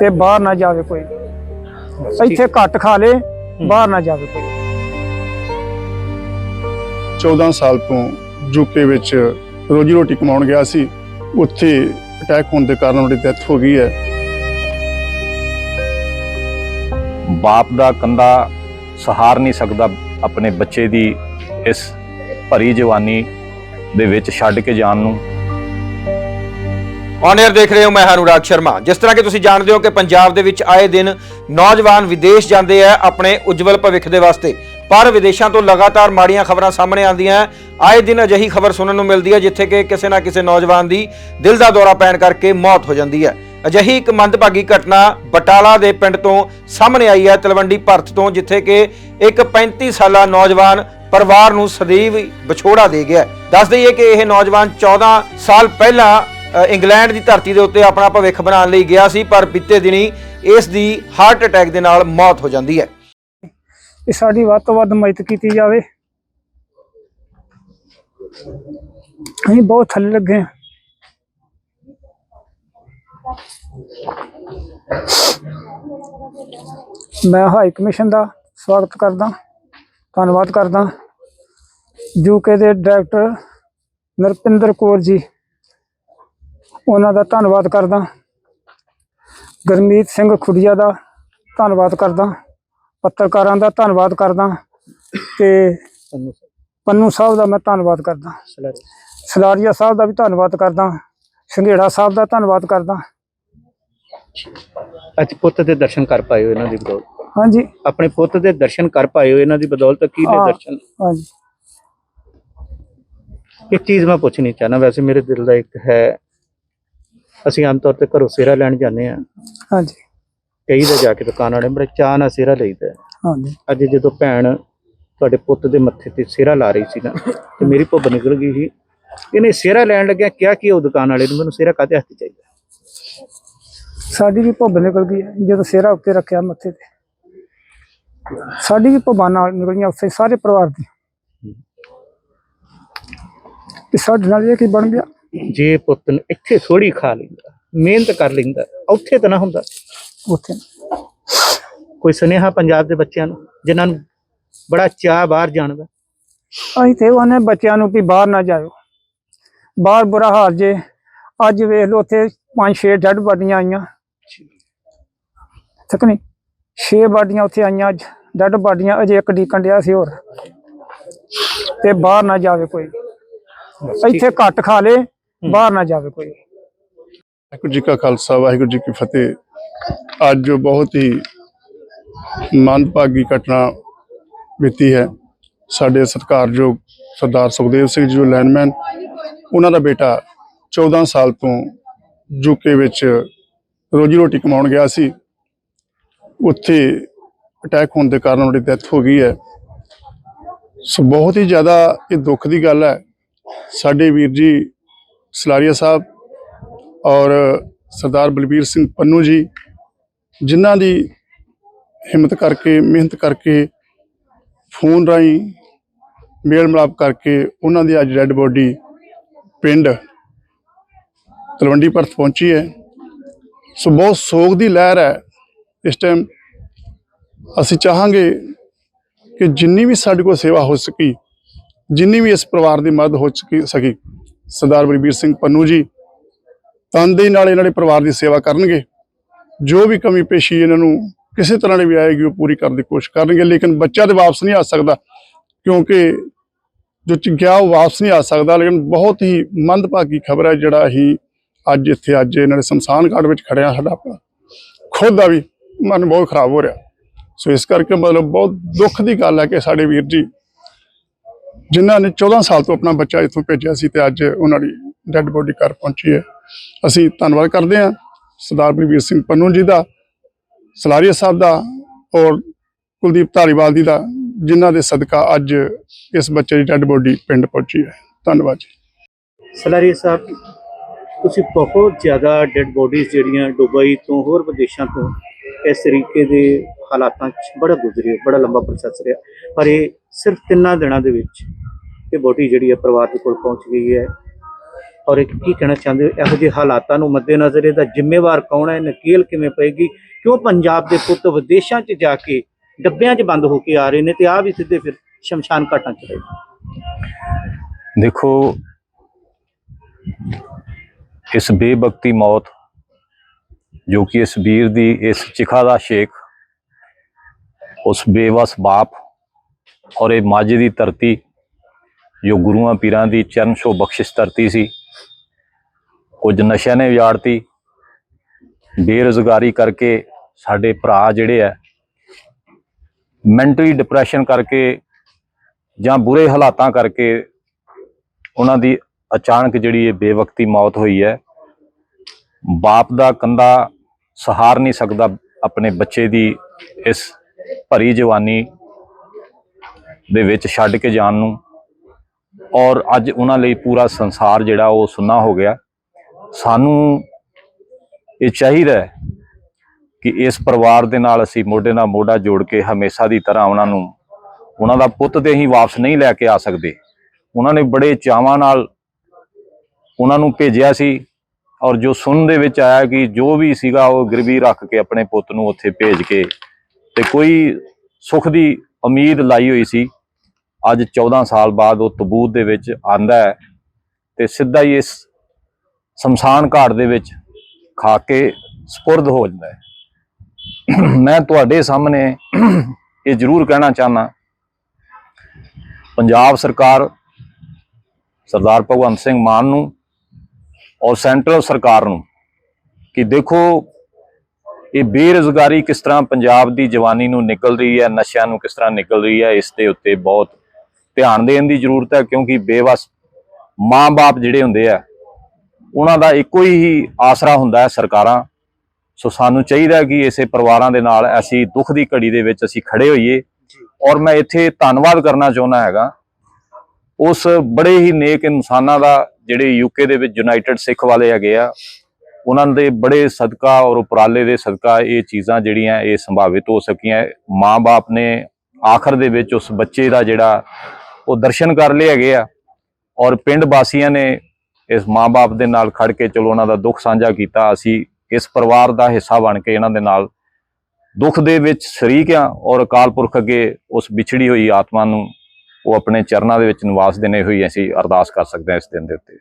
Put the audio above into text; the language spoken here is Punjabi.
ਤੇ ਬਾਹਰ ਨਾ ਜਾਵੇ ਕੋਈ। ਇੱਥੇ ਘੱਟ ਖਾ ਲੇ ਬਾਹਰ ਨਾ ਜਾਵੇ ਕੋਈ। 14 ਸਾਲ ਤੋਂ ਯੂਕੇ ਵਿੱਚ ਰੋਜੀ ਰੋਟੀ ਕਮਾਉਣ ਗਿਆ ਸੀ। ਉੱਥੇ ਅਟੈਕ ਹੋਣ ਦੇ ਕਾਰਨ ਉਹਦੀ ਡੈਥ ਹੋ ਗਈ ਹੈ। ਬਾਪ ਦਾ ਕੰਦਾ ਸਹਾਰ ਨਹੀਂ ਸਕਦਾ ਆਪਣੇ ਬੱਚੇ ਦੀ ਇਸ ਭਰੀ ਜਵਾਨੀ ਦੇ ਵਿੱਚ ਛੱਡ ਕੇ ਜਾਣ ਨੂੰ। ਔਨ 에ਅਰ ਦੇਖ ਰਹੇ ਹੋ ਮੈਂ ਅਨੁਰਾਗ ਸ਼ਰਮਾ। ਜਿਸ ਤਰ੍ਹਾਂ ਕਿ ਤੁਸੀਂ ਜਾਣਦੇ ਹੋ ਕਿ ਪੰਜਾਬ ਦੇ ਵਿੱਚ ਆਏ ਦਿਨ ਨੌਜਵਾਨ ਵਿਦੇਸ਼ ਜਾਂਦੇ ਆ ਆਪਣੇ ਉਜਵਲ ਭਵਿੱਖ ਦੇ ਵਾਸਤੇ। ਪਰ ਵਿਦੇਸ਼ਾਂ ਤੋਂ ਲਗਾਤਾਰ ਮਾੜੀਆਂ ਖਬਰਾਂ ਸਾਹਮਣੇ ਆਉਂਦੀਆਂ ਆਏ ਦਿਨ ਅਜਿਹੀ ਖਬਰ ਸੁਣਨ ਨੂੰ ਮਿਲਦੀ ਹੈ ਜਿੱਥੇ ਕਿ ਕਿਸੇ ਨਾ ਕਿਸੇ ਨੌਜਵਾਨ ਦੀ ਦਿਲ ਦਾ ਦੌਰਾ ਪੈਣ ਕਰਕੇ ਮੌਤ ਹੋ ਜਾਂਦੀ ਹੈ। ਅਜਿਹੀ ਇੱਕ ਮੰਦਭਾਗੀ ਘਟਨਾ ਬਟਾਲਾ ਦੇ ਪਿੰਡ ਤੋਂ ਸਾਹਮਣੇ ਆਈ ਹੈ, ਤਲਵੰਡੀ ਭਰਤ ਤੋਂ, ਜਿੱਥੇ ਕਿ ਇੱਕ 35 ਸਾਲਾ ਨੌਜਵਾਨ ਪਰਿਵਾਰ ਨੂੰ ਸਦੀਵ ਵਿਛੋੜਾ ਦੇ ਗਿਆ ਦੱਸ ਦਈਏ ਕਿ ਇਹ ਨੌਜਵਾਨ 14 ਸਾਲ ਪਹਿਲਾਂ ਇੰਗਲੈਂਡ ਦੀ ਧਰਤੀ ਦੇ ਉੱਤੇ ਆਪਣਾ ਭਵਿੱਖ ਬਣਾਉਣ ਲਈ ਗਿਆ ਸੀ, ਪਰ ਬੀਤੇ ਦਿਨੀ ਇਸ ਦੀ ਹਾਰਟ ਅਟੈਕ ਦੇ ਨਾਲ ਮੌਤ ਹੋ ਜਾਂਦੀ ਹੈ। ਕਿ ਸਾਡੀ ਵੱਧ ਤੋਂ ਵੱਧ ਮਦਦ ਕੀਤੀ ਜਾਵੇ। ਅਸੀਂ ਬਹੁਤ ਥੱਲੇ ਲੱਗੇ ਹਾਂ। ਮੈਂ ਹਾਈ ਕਮਿਸ਼ਨ ਦਾ ਸਵਾਗਤ ਕਰਦਾ ਧੰਨਵਾਦ ਕਰਦਾ ਯੂਕੇ ਦੇ ਡਾਇਰੈਕਟਰ ਨਰਪਿੰਦਰ ਕੌਰ ਜੀ। ਉਹਨਾਂ ਦਾ ਧੰਨਵਾਦ ਕਰਦਾ। ਗਰਮੀਤ ਸਿੰਘ ਖੁੜੀਆ ਦਾ ਧੰਨਵਾਦ ਕਰਦਾ। ਪੱਤਰਕਾਰਾਂ ਦਾ ਧੰਨਵਾਦ ਕਰਦਾ ਤੇ ਪੰਨੂ ਸਾਹਿਬ। ਦਾ ਮੈਂ ਧੰਨਵਾਦ ਕਰਦਾ। ਸਲਾਰੀਆ ਸਾਹਿਬ ਦਾ ਵੀ ਧੰਨਵਾਦ ਕਰਦਾ। ਸੰਘੇੜਾ ਸਾਹਿਬ ਦਾ ਧੰਨਵਾਦ ਕਰਦਾ। ਅੱਜ ਪੁੱਤ ਦੇ ਦਰਸ਼ਨ ਕਰ ਪਾਏ ਹੋ ਇਹਨਾਂ ਦੀ ਬਦੌਲਤ। ਹਾਂਜੀ। ਆਪਣੇ ਪੁੱਤ ਦੇ ਦਰਸ਼ਨ ਕਰ ਪਾਏ ਹੋ ਇਹਨਾਂ ਦੀ ਬਦੌਲਤ ਕੀ ਨੇ ਹਾਂ। ਦਰਸ਼ਨ? ਹਾਂਜੀ। ਇੱਕ ਚੀਜ਼ ਮੈਂ ਪੁੱਛਣੀ ਚਾਹਨਾ ਵੈਸੇ ਮੇਰੇ ਦਿਲ ਦਾ ਇੱਕ ਹੈ ਅਸੀਂ ਆਮ ਤੌਰ ਤੇ ਘਰੋਂ ਸੇਰਾ ਲੈਣ ਜਾਂਦੇ ਆ ਹਾਂਜੀ। ਕਈ ਦਾ ਜਾ ਕੇ ਦੁਕਾਨ ਵਾਲੇ ਬੜੇ ਚਾਅ ਨਾਲ ਸੇਰਾ ਲਈਦਾ। ਹਾਂਜੀ। ਅੱਜ ਜਦੋਂ ਭੈਣ ਤੁਹਾਡੇ ਪੁੱਤ ਦੇ ਮੱਥੇ ਤੇ ਸੇਰਾ ਲਾ ਰਹੀ ਸੀ ਨਾ ਤੇ ਮੇਰੀ ਭੁੱਬ ਨਿਕਲ ਗਈ ਸੀ। ਇਹਨੇ ਸੇਰਾ ਲੈਣ ਲੱਗਿਆ ਕਿਹਾ ਕਿ ਉਹ ਦੁਕਾਨ ਵਾਲੇ ਨੂੰ ਮੈਨੂੰ ਸੇਰਾ ਕਾਹਦੇ ਹੱਥ ਚਾਹੀਦਾ? ਸਾਡੀ ਵੀ ਭੁੱਬ ਨਿਕਲ ਗਈ ਜਦੋਂ ਸਿਹਰਾ ਉੱਤੇ ਰੱਖਿਆ ਮੱਥੇ ਤੇ ਸਾਡੀ ਵੀ ਭੁੱਬਾਂ ਨਾਲ ਨਿਕਲੀਆਂ ਉੱਥੇ ਸਾਰੇ ਪਰਿਵਾਰ ਦੀ। ਤੇ ਸਾਡੇ ਨਾਲ ਇਹ ਕੀ ਬਣ ਗਿਆ? ਜੇ ਪੁੱਤ ਨੂੰ ਇੱਥੇ ਥੋੜੀ ਖਾ ਲੈਂਦਾ ਮਿਹਨਤ ਕਰ ਲੈਂਦਾ ਉੱਥੇ ਤਾਂ ਨਾ ਹੁੰਦਾ। ਉੱਥੇ ਕੋਈ ਸੁਨੇਹਾ ਪੰਜਾਬ ਦੇ ਬੱਚਿਆਂ ਨੂੰ ਜਿਨ੍ਹਾਂ ਨੂੰ ਬੜਾ ਚਾਹ ਬਾਹਰ ਜਾਣ ਦਾ? ਅਸੀਂ ਤੇ ਉਹਨੇ ਬੱਚਿਆਂ ਨੂੰ ਵੀ ਬਾਹਰ ਨਾ ਜਾਇਓ। ਬਾਹਰ ਬੁਰਾ ਹਾਲ ਜੇ ਅੱਜ ਵੇਖ ਲਓ ਉੱਥੇ ਪੰਜ ਛੇ ਡੱਡ ਬਾਡੀਆਂ ਆਈਆਂ। ਠੀਕ ਨਹੀਂ? ਛੇ ਬਾਡੀਆਂ ਉੱਥੇ ਆਈਆਂ ਅੱਜ ਡੱਡ ਬਾਡੀਆਂ ਅਜੇ ਇੱਕ ਡੀਕਣ ਡਿਆ ਸੀ ਹੋਰ। ਤੇ ਬਾਹਰ ਨਾ ਜਾਵੇ ਕੋਈ। ਇੱਥੇ ਘੱਟ ਖਾ ਲੇ ਬਾਹਰ ਨਾ ਜਾਵੇ ਕੋਈ। ਵਾਹਿਗੁਰੂ ਜੀ ਕਾ ਖਾਲਸਾ ਵਾਹਿਗੁਰੂ ਜੀ ਕੀ ਫਤਿਹ। ਅੱਜ ਜੋ ਬਹੁਤ ਹੀ ਮੰਦਭਾਗੀ ਘਟਨਾ ਬੀਤੀ ਹੈ ਸਾਡੇ ਸਤਿਕਾਰਯੋਗ ਸਰਦਾਰ ਸੁਖਦੇਵ ਸਿੰਘ ਜੀ ਜੋ ਲੈਂਡਮੈਨ ਉਹਨਾਂ ਦਾ ਬੇਟਾ 14 ਸਾਲ ਤੋਂ ਯੂਕੇ ਵਿੱਚ ਰੋਜੀ ਰੋਟੀ ਕਮਾਉਣ ਗਿਆ ਸੀ। ਉੱਥੇ ਅਟੈਕ ਹੋਣ ਦੇ ਕਾਰਨ ਉਹਦੀ ਡੈਥ ਹੋ ਗਈ ਹੈ। ਸੋ ਬਹੁਤ ਹੀ ਜ਼ਿਆਦਾ ਇਹ ਦੁੱਖ ਦੀ ਗੱਲ ਹੈ। ਸਾਡੇ ਵੀਰ ਜੀ ਸਲਾਰੀਆ ਸਾਹਿਬ ਔਰ ਸਰਦਾਰ ਬਲਬੀਰ ਸਿੰਘ ਪੰਨੂ ਜੀ, ਜਿਨ੍ਹਾਂ ਦੀ ਹਿੰਮਤ ਕਰਕੇ, ਮਿਹਨਤ ਕਰਕੇ, ਫੋਨ ਰਾਹੀਂ ਮੇਲ ਮਿਲਾਪ ਕਰਕੇ ਉਹਨਾਂ ਦੀ ਅੱਜ ਡੈੱਡ ਬੋਡੀ ਪਿੰਡ ਤਲਵੰਡੀ ਪਰਤ ਪਹੁੰਚੀ ਹੈ। ਸੋ ਬਹੁਤ ਸੋਗ ਦੀ ਲਹਿਰ ਹੈ। ਇਸ ਟਾਈਮ ਅਸੀਂ ਚਾਹਾਂਗੇ ਕਿ ਜਿੰਨੀ ਵੀ ਸਾਡੇ ਕੋਲ ਸੇਵਾ ਹੋ ਸਕੀ, ਜਿੰਨੀ ਵੀ ਇਸ ਪਰਿਵਾਰ ਦੀ ਮਦਦ ਹੋ ਸਕੀ ਸਕੀ। ਸਰਦਾਰ ਬਲਬੀਰ ਸਿੰਘ ਪੰਨੂ ਜੀ ਤਨਦੇਹੀ ਨਾਲ ਇਹਨਾਂ ਦੇ ਪਰਿਵਾਰ ਦੀ ਸੇਵਾ ਕਰਨਗੇ। ਜੋ ਵੀ ਕਮੀ ਪੇਸ਼ੀ ਇਹਨਾਂ ਨੂੰ ਕਿਸੇ ਤਰ੍ਹਾਂ ਦੀ ਵੀ ਆਏਗੀ, ਉਹ ਪੂਰੀ ਕਰਨ ਦੀ ਕੋਸ਼ਿਸ਼ ਕਰਨਗੇ। ਲੇਕਿਨ ਬੱਚਾ ਤੇ ਵਾਪਸ ਨਹੀਂ ਆ ਸਕਦਾ, ਕਿਉਂਕਿ ਜੋ ਚ ਗਿਆ ਉਹ ਵਾਪਸ ਨਹੀਂ ਆ ਸਕਦਾ। ਲੇਕਿਨ ਬਹੁਤ ਹੀ ਮੰਦਭਾਗੀ ਖਬਰ ਹੈ ਜਿਹੜਾ ਅਸੀਂ ਅੱਜ ਇੱਥੇ, ਅੱਜ ਇਹਨਾਂ ਦੇ ਸ਼ਮਸ਼ਾਨ ਘਾਟ ਵਿੱਚ ਖੜਿਆ ਸਾਡਾ ਖੁਦ ਦਾ ਵੀ ਮਨ ਬਹੁਤ ਖਰਾਬ ਹੋ ਰਿਹਾ। ਸੋ ਇਸ ਕਰਕੇ ਮਤਲਬ ਬਹੁਤ ਦੁੱਖ ਦੀ ਗੱਲ ਹੈ ਕਿ ਸਾਡੇ ਵੀਰ ਜੀ ਜਿਨ੍ਹਾਂ ਨੇ 14 ਸਾਲ ਤੋਂ ਆਪਣਾ ਬੱਚਾ ਇੱਥੋਂ ਭੇਜਿਆ ਸੀ ਤੇ ਅੱਜ ਉਹਨਾਂ ਦੀ ਡੈੱਡ ਬੋਡੀ ਘਰ ਪਹੁੰਚੀ ਹੈ। ਅਸੀਂ ਧੰਨਵਾਦ ਕਰਦੇ ਹਾਂ ਸਰਦਾਰ ਬਲਬੀਰ ਸਿੰਘ ਪੰਨੂ ਜੀ ਦਾ, ਸਲਾਰੀਆ ਸਾਹਿਬ ਦਾ ਔਰ ਕੁਲਦੀਪ ਧਾਰੀਵਾਲ ਜੀ ਦਾ, ਜਿਨ੍ਹਾਂ ਦੇ ਸਦਕਾ ਅੱਜ ਇਸ ਬੱਚੇ ਦੀ ਡੈੱਡ ਬੋਡੀ ਪਿੰਡ ਪਹੁੰਚੀ ਹੈ। ਧੰਨਵਾਦ ਜੀ। ਸਲਾਰੀਆ ਸਾਹਿਬ, ਤੁਸੀਂ ਬਹੁਤ ਜ਼ਿਆਦਾ ਡੈੱਡ ਬੋਡੀਜ਼ ਜਿਹੜੀਆਂ ਦੁਬਈ ਤੋਂ ਹੋਰ ਵਿਦੇਸ਼ਾਂ ਤੋਂ ਇਸ ਤਰੀਕੇ ਦੇ ਹਾਲਾਤਾਂ 'ਚ ਬੜਾ ਗੁਜ਼ਰੇ ਬੜਾ ਲੰਬਾ ਪ੍ਰੋਸੈਸ ਰਿਹਾ। ਪਰ ਇਹ ਸਿਰਫ ਤਿੰਨਾਂ ਦਿਨਾਂ ਦੇ ਵਿੱਚ ਇਹ ਬੋਡੀ ਜਿਹੜੀ ਹੈ ਪਰਿਵਾਰ ਦੇ ਕੋਲ ਪਹੁੰਚ ਗਈ ਹੈ। ਔਰ ਇੱਕ ਕੀ ਕਹਿਣਾ ਚਾਹੁੰਦੇ ਹੋ? ਇਹੋ ਜਿਹੇ ਹਾਲਾਤਾਂ ਨੂੰ ਮੱਦੇਨਜ਼ਰ ਇਹਦਾ ਜ਼ਿੰਮੇਵਾਰ ਕੌਣ ਹੈ? ਨਕੇਲ ਕਿਵੇਂ ਪਏਗੀ? ਕਿਉਂ ਪੰਜਾਬ ਦੇ ਪੁੱਤ ਵਿਦੇਸ਼ਾਂ 'ਚ ਜਾ ਕੇ ਡੱਬਿਆਂ 'ਚ ਬੰਦ ਹੋ ਕੇ ਆ ਰਹੇ ਨੇ ਤੇ ਆ ਵੀ ਸਿੱਧੇ ਫਿਰ ਸ਼ਮਸ਼ਾਨ ਘਾਟਾਂ 'ਚ ਰਹੇ ਦੇਖੋ, ਇਸ ਬੇਬਕਤੀ ਮੌਤ ਜੋ ਕਿ ਇਸ ਵੀਰ ਦੀ ਇਸ ਚਿਖਾ ਦਾ ਸ਼ੇਖ ਉਸ ਬੇਵਸ ਬਾਪ ਔਰ ਇਹ ਮਾਝੇ ਦੀ ਧਰਤੀ, ਜੋ ਗੁਰੂਆਂ ਪੀਰਾਂ ਦੀ ਚਰਨ ਛੋ ਬਖਸ਼ਿਸ਼ ਧਰਤੀ ਸੀ, ਕੁਝ ਨਸ਼ਿਆਂ ਨੇ ਉਜਾੜਤੀ ਬੇਰੁਜ਼ਗਾਰੀ ਕਰਕੇ ਸਾਡੇ ਭਰਾ ਜਿਹੜੇ ਆ ਮੈਂਟਲੀ ਡਿਪਰੈਸ਼ਨ ਕਰਕੇ ਜਾਂ ਬੁਰੇ ਹਾਲਾਤਾਂ ਕਰਕੇ ਉਹਨਾਂ ਦੀ ਅਚਾਨਕ ਜਿਹੜੀ ਇਹ ਬੇਵਕਤੀ ਮੌਤ ਹੋਈ ਹੈ, ਬਾਪ ਦਾ ਕੰਦਾ ਸਹਾਰ ਨਹੀਂ ਸਕਦਾ ਆਪਣੇ ਬੱਚੇ ਦੀ ਇਸ ਭਰੀ ਜਵਾਨੀ ਦੇ ਵਿੱਚ ਛੱਡ ਕੇ ਜਾਣ ਨੂੰ। ਔਰ ਅੱਜ ਉਹਨਾਂ ਲਈ ਪੂਰਾ ਸੰਸਾਰ ਜਿਹੜਾ ਉਹ ਸੁੰਨਾ ਹੋ ਗਿਆ। ਸਾਨੂੰ ਇਹ ਚਾਹੀਦਾ ਕਿ ਇਸ ਪਰਿਵਾਰ ਦੇ ਨਾਲ ਅਸੀਂ ਮੋਢੇ ਨਾਲ ਮੋਢਾ ਜੋੜ ਕੇ ਹਮੇਸ਼ਾ ਦੀ ਤਰ੍ਹਾਂ ਉਹਨਾਂ ਨੂੰ, ਉਹਨਾਂ ਦਾ ਪੁੱਤ ਤੇ ਹੀ ਵਾਪਸ ਨਹੀਂ ਲੈ ਕੇ ਆ ਸਕਦੇ। ਉਹਨਾਂ ਨੇ ਬੜੇ ਚਾਵਾਂ ਨਾਲ ਉਹਨਾਂ ਨੂੰ ਭੇਜਿਆ ਸੀ ਔਰ ਜੋ ਸੁਣਨ ਦੇ ਵਿੱਚ ਆਇਆ ਕਿ ਜੋ ਵੀ ਸੀਗਾ ਉਹ ਗਿਰਵੀ ਰੱਖ ਕੇ ਆਪਣੇ ਪੁੱਤ ਨੂੰ ਉੱਥੇ ਭੇਜ ਕੇ ਤੇ ਕੋਈ ਸੁੱਖ ਦੀ ਉਮੀਦ ਲਾਈ ਹੋਈ ਸੀ। ਅੱਜ 14 ਸਾਲ ਬਾਅਦ ਉਹ ਤਬੂਤ ਦੇ ਵਿੱਚ ਆਂਦਾ ਹੈ ਤੇ ਸਿੱਧਾ ਹੀ ਇਸ ਸ਼ਮਸ਼ਾਨ ਘਾਟ ਦੇ ਵਿੱਚ ਖਾ ਕੇ ਸਪੁਰਦ ਹੋ ਜਾਂਦਾ ਹੈ। ਮੈਂ ਤੁਹਾਡੇ ਸਾਹਮਣੇ ਇਹ ਜ਼ਰੂਰ ਕਹਿਣਾ ਚਾਹਨਾ, ਪੰਜਾਬ ਸਰਕਾਰ ਸਰਦਾਰ ਭਗਵੰਤ ਸਿੰਘ ਮਾਨ ਨੂੰ ਔਰ ਸੈਂਟਰਲ ਸਰਕਾਰ ਨੂੰ ਕਿ ਦੇਖੋ ਇਹ ਬੇਰੁਜ਼ਗਾਰੀ ਕਿਸ ਤਰ੍ਹਾਂ ਪੰਜਾਬ ਦੀ ਜਵਾਨੀ ਨੂੰ ਨਿਕਲ ਰਹੀ ਹੈ, ਨਸ਼ਿਆਂ ਨੂੰ ਕਿਸ ਤਰ੍ਹਾਂ ਨਿਕਲ ਰਹੀ ਹੈ, ਇਸ ਦੇ ਉੱਤੇ ਬਹੁਤ ਧਿਆਨ ਦੇਣ ਦੀ ਜ਼ਰੂਰਤ ਹੈ ਕਿਉਂਕਿ ਬੇਵਸ ਮਾਂ-ਬਾਪ ਜਿਹੜੇ ਹੁੰਦੇ ਆ, ਉਹਨਾਂ ਦਾ ਇੱਕੋ ਹੀ ਆਸਰਾ ਹੁੰਦਾ ਹੈ ਸਰਕਾਰਾਂ। ਸੋ ਸਾਨੂੰ ਚਾਹੀਦਾ ਕਿ ਇਸੇ ਪਰਿਵਾਰਾਂ ਦੇ ਨਾਲ ਅਸੀਂ ਦੁੱਖ ਦੀ ਘੜੀ ਦੇ ਵਿੱਚ ਅਸੀਂ ਖੜੇ ਹੋਈਏ। ਔਰ ਮੈਂ ਇੱਥੇ ਧੰਨਵਾਦ ਕਰਨਾ ਚਾਹੁੰਦਾ ਹੈਗਾ, ਉਸ ਬੜੇ ਹੀ ਨੇਕ ਇਨਸਾਨਾਂ ਦਾ ਜਿਹੜੇ ਯੂਕੇ ਦੇ ਵਿੱਚ ਯੂਨਾਈਟਿਡ ਸਿੱਖ ਵਾਲੇ ਹੈਗੇ ਆ ਉਹਨਾਂ ਦੇ ਬੜੇ ਸਦਕਾ ਔਰ ਉਪਰਾਲੇ ਦੇ ਸਦਕਾ ਇਹ ਚੀਜ਼ਾਂ ਜਿਹੜੀਆਂ ਇਹ ਸੰਭਾਵਿਤ ਹੋ ਸਕੀਆਂ। ਮਾਂ-ਬਾਪ ਨੇ ਆਖਰ ਦੇ ਵਿੱਚ ਉਸ ਬੱਚੇ ਦਾ ਜਿਹੜਾ ਉਹ ਦਰਸ਼ਨ ਕਰ ਲਏ ਹੈਗੇ ਆ ਔਰ ਪਿੰਡ ਵਾਸੀਆਂ ਨੇ ਇਸ ਮਾਂ-ਬਾਪ ਦੇ ਨਾਲ ਖੜ ਕੇ ਚਲੋ ਉਹਨਾਂ ਦਾ ਦੁੱਖ ਸਾਂਝਾ ਕੀਤਾ। ਅਸੀਂ ਇਸ ਪਰਿਵਾਰ ਦਾ ਹਿੱਸਾ ਬਣ ਕੇ ਇਹਨਾਂ ਦੇ ਨਾਲ ਦੁੱਖ ਦੇ ਵਿੱਚ ਸ਼ਰੀਕ ਆ ਔਰ ਅਕਾਲ ਪੁਰਖ ਅੱਗੇ ਉਸ ਵਿਛੜੀ ਹੋਈ ਆਤਮਾ ਨੂੰ ਉਹ ਆਪਣੇ ਚਰਨਾਂ ਦੇ ਵਿੱਚ ਨਿਵਾਸ ਦੇਣੇ ਹੋਈ ਅਸੀਂ ਅਰਦਾਸ ਕਰ ਸਕਦੇ ਹਾਂ ਇਸ ਦਿਨ ਦੇ ਉੱਤੇ।